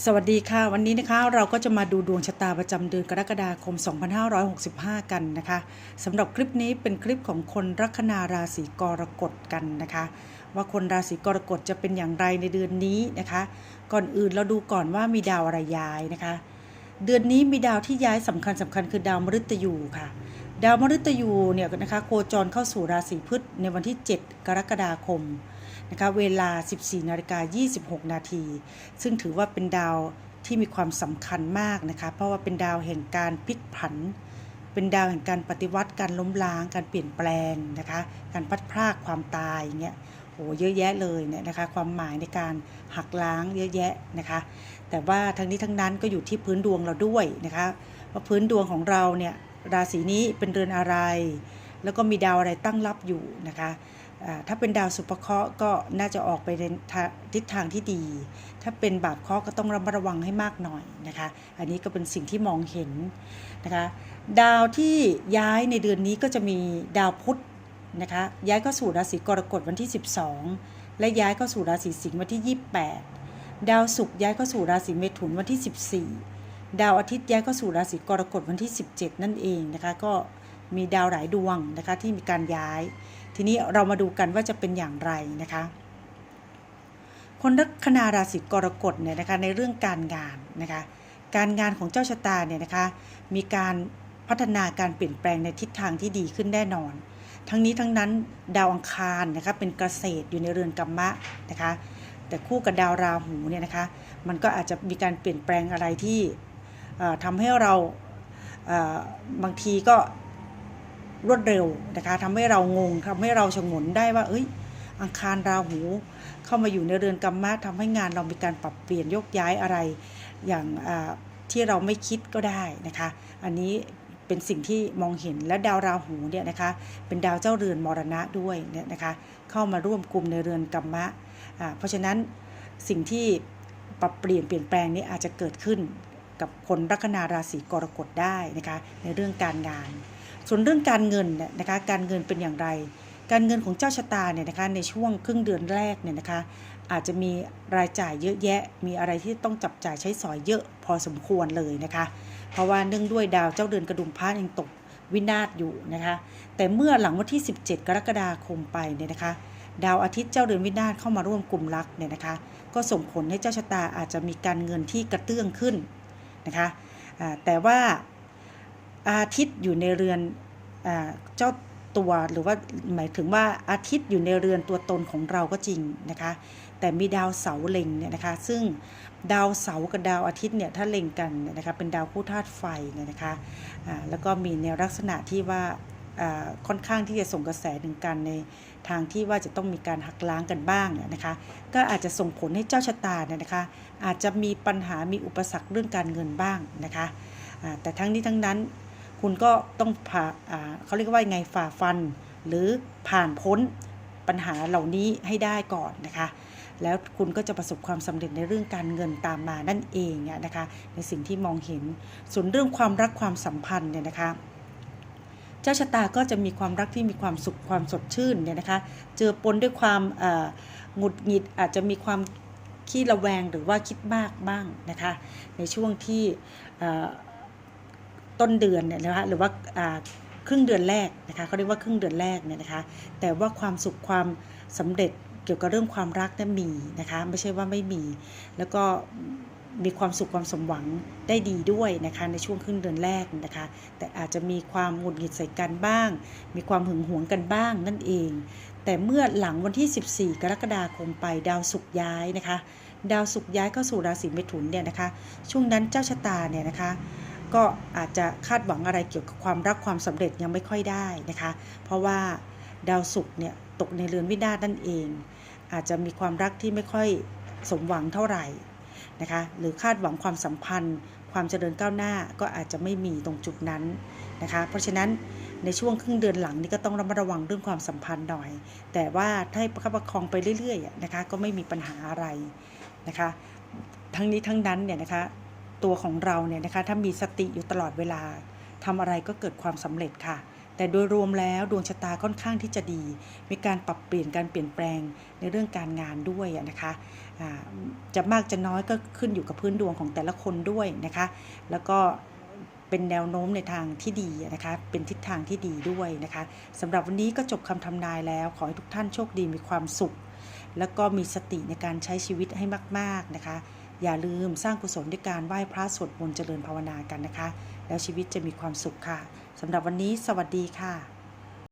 สวัสดีค่ะ วันนี้นะคะเราก็จะมาดูดวงชะตาประจำเดือนกรกฎาคม 2565 กันนะคะสำหรับคลิปนี้เป็นคลิปของคนลัคนาราศีกรกฎกันนะคะ ว่าคนราศีกรกฎจะเป็นอย่างไรในเดือนนี้นะคะ ก่อนอื่นเราดูก่อนว่ามีดาวอะไรย้ายนะคะ เดือนนี้มีดาวที่ย้ายสำคัญสำคัญคือดาวมฤตยูค่ะ ดาวมฤตยูเนี่ยนะคะโคจรเข้าสู่ราศีพฤษในวันที่ 7 กรกฎาคม นะคะเวลา 14นาฬิกา26 นาที ซึ่งถือว่าเป็นดาวที่มีความสำคัญมากนะคะ เพราะว่าเป็นดาวแห่งการพลิกผัน เป็นดาวแห่งการปฏิวัติการล้มล้าง การเปลี่ยนแปลงนะคะ การพัดพรากความตายอย่างเงี้ยโอ้เยอะแยะเลยเนี่ยนะคะ ความหมายในการหักล้างเยอะแยะนะคะ แต่ว่าทั้งนี้ทั้งนั้นก็อยู่ที่พื้นดวงเราด้วยนะคะว่าพื้นดวงของเราเนี่ยราศีนี้เป็นเรือนอะไร แล้วก็มีดาวอะไรตั้งรับอยู่นะคะ ถ้าเป็นดาวสุภเคราะห์ก็น่าจะออกไปในทาทิศทางที่ดี ถ้าเป็นบาปเคราะห์ก็ต้องระมัดระวังให้มากหน่อยนะคะ อันนี้ก็เป็นสิ่งที่มองเห็นนะคะ ดาวที่ย้ายในเดือนนี้ก็จะมีดาวพุธนะคะ ย้ายเข้าสู่ราศีกรกฎวันที่ 12 และย้ายเข้าสู่ราศีสิงห์วันที่ 28 ดาวศุกร์ย้ายเข้าสู่ราศีเมถุนวันที่ 14 ดาวอาทิตย์ย้ายเข้าสู่ราศีกรกฎวันที่ 17 นั่นเองนะคะ ก็มีดาวหลายดวงนะคะที่มีการย้าย ทีนี้เรามาดูกันว่าจะเป็นอย่างไรนะคะ คนลัคนาราศีกรกฎเนี่ยนะคะในเรื่องการงานนะคะการงานของเจ้าชะตาเนี่ยนะคะมีการพัฒนาการเปลี่ยนแปลงในทิศทางที่ดีขึ้นแน่นอน ทั้งนี้ทั้งนั้นดาวอังคารนะคะเป็นเกษตรอยู่ในเรือนกัมมะนะคะแต่คู่กับดาวราหูเนี่ยนะคะมันก็อาจจะมีการเปลี่ยนแปลงอะไรที่เอ่อทำให้เราบางทีก็ รวดเร็วนะคะทำให้เรางงทำให้เราชงนได้ว่า เอ้ย อังคารราหูเข้ามาอยู่ในเรือนกัมมะทำให้งานเรามีการปรับเปลี่ยนยกย้ายอะไร อย่างที่เราไม่คิดก็ได้นะคะ อันนี้เป็นสิ่งที่มองเห็นและดาวราหูเนี่ยนะคะ เป็นดาวเจ้าเรือนมรณะด้วยเนี่ยนะคะ เข้ามาร่วมกลุ่มในเรือนกัมมะอ่าเพราะฉะนั้นสิ่งที่ปรับเปลี่ยนเปลี่ยนแปลงนี้อาจจะเกิดขึ้นกับคนลัคนาราศีกรกฎได้นะคะ ในเรื่องการงาน ส่วนเรื่องการเงินเนี่ยนะคะการเงินเป็นอย่างไร การเงินของเจ้าชะตาเนี่ยนะคะในช่วงครึ่งเดือนแรกเนี่ยนะคะอาจจะมีรายจ่ายเยอะแยะ มีอะไรที่ต้องจับจ่ายใช้สอยเยอะพอสมควรเลยนะคะ เพราะว่าเนื่องด้วยดาวเจ้าเดือนกระดุมพระยังตกวินาศอยู่นะคะ แต่เมื่อหลังวันที่ 17 กรกฎาคมไปเนี่ยนะคะ ดาวอาทิตย์เจ้าเดือนวินาศเข้ามาร่วมกลุ่มรักเนี่ยนะคะ ก็ส่งผลให้เจ้าชะตาอาจจะมีการเงินที่กระเตื้องขึ้นนะคะแต่ว่า อาทิตย์อยู่ในเรือนเจ้าตัวหรือว่าหมายถึงว่าอาทิตย์อยู่ในเรือนตัวตนของเราก็จริงนะคะ แต่มีดาวเสาเล็งเนี่ยนะคะ ซึ่งดาวเสาร์กับดาวอาทิตย์เนี่ยถ้าเล็งกันนะคะเป็นดาวคู่ธาตุไฟเนี่ยนะคะอ่าแล้วก็มีแนลักษณะที่ว่าค่อนข้างที่จะส่งกระแสถึงกันในทางที่ว่าจะต้องมีการหักล้างกันบ้างเนี่ยนะคะ ก็อาจจะส่งผลให้เจ้าชะตาเนี่ยนะคะ อาจจะมีปัญหามีอุปสรรคเรื่องการเงินบ้างนะคะแต่ทั้งนี้ทั้งนั้น คุณก็ต้องผ่าอ่าเขาเรียกว่าไงฝ่าฟัน หรือผ่านพ้นปัญหาเหล่านี้ให้ได้ก่อนนะคะ แล้วคุณก็จะประสบความสำเร็จในเรื่องการเงินตามมานั่นเองเนี่ยนะคะ ในสิ่งที่มองเห็น ส่วนเรื่องความรักความสัมพันธ์เนี่ยนะคะเจ้าชะตาก็จะมีความรักที่มีความสุขความสดชื่นเนี่ยนะคะ เจอปนด้วยความหงุดหงิดอาจจะมีความขี้ระแวงหรือว่าคิดมากบ้างนะคะ ในช่วงที่ ต้นเดือนเนี่ยนะคะหรือว่าครึ่งเดือนแรกนะคะเขาเรียกว่าครึ่งเดือนแรกเนี่ยนะคะ แต่ว่าความสุขความสำเร็จเกี่ยวกับเรื่องความรักนั้นมีนะคะ ไม่ใช่ว่าไม่มี แล้วก็มีความสุขความสมหวังได้ดีด้วยนะคะในช่วงครึ่งเดือนแรกนะคะ แต่อาจจะมีความหงุดหงิดใส่กันบ้าง มีความหึงหวงกันบ้างนั่นเอง แต่เมื่อหลังวันที่ 14 กรกฎาคมไปดาวศุกร์ย้ายนะคะ ดาวศุกร์ย้ายเข้าสู่ราศีเมถุนเนี่ยนะคะ ช่วงนั้นเจ้าชะตาเนี่ยนะคะ ก็อาจจะคาดหวังอะไรเกี่ยวกับความรักความสำเร็จยังไม่ค่อยได้นะคะ เพราะว่าดาวศุกร์เนี่ยตกในเรือนวินาศนั่นเอง อาจจะมีความรักที่ไม่ค่อยสมหวังเท่าไหร่นะคะ หรือคาดหวังความสัมพันธ์ ความเจริญก้าวหน้าก็อาจจะไม่มีตรงจุดนั้นนะคะ เพราะฉะนั้นในช่วงครึ่งเดือนหลังนี้ก็ต้องระมัดระวังเรื่องความสัมพันธ์หน่อย แต่ว่าถ้าประคับประคองไปเรื่อยๆนะคะก็ไม่มีปัญหาอะไรนะคะ ทั้งนี้ทั้งนั้นเนี่ยนะคะ ตัวของเราเนี่ยนะคะถ้ามีสติอยู่ตลอดเวลาทำอะไรก็เกิดความสำเร็จค่ะ แต่โดยรวมแล้วดวงชะตาค่อนข้างที่จะดี มีการปรับเปลี่ยนการเปลี่ยนแปลงในเรื่องการงานด้วยนะคะจะมากจะน้อยก็ขึ้นอยู่กับพื้นดวงของแต่ละคนด้วยนะคะ แล้วก็เป็นแนวโน้มในทางที่ดีนะคะ เป็นทิศทางที่ดีด้วยนะคะสำหรับวันนี้ก็จบคำทำนายแล้ว ขอให้ทุกท่านโชคดีมีความสุข แล้วก็มีสติในการใช้ชีวิตให้มาก ๆนะคะ อย่าลืมสร้างกุศลด้วยการไหว้พระสวดมนต์เจริญภาวนากันนะคะ แล้วชีวิตจะมีความสุขค่ะสำหรับวันนี้สวัสดีค่ะ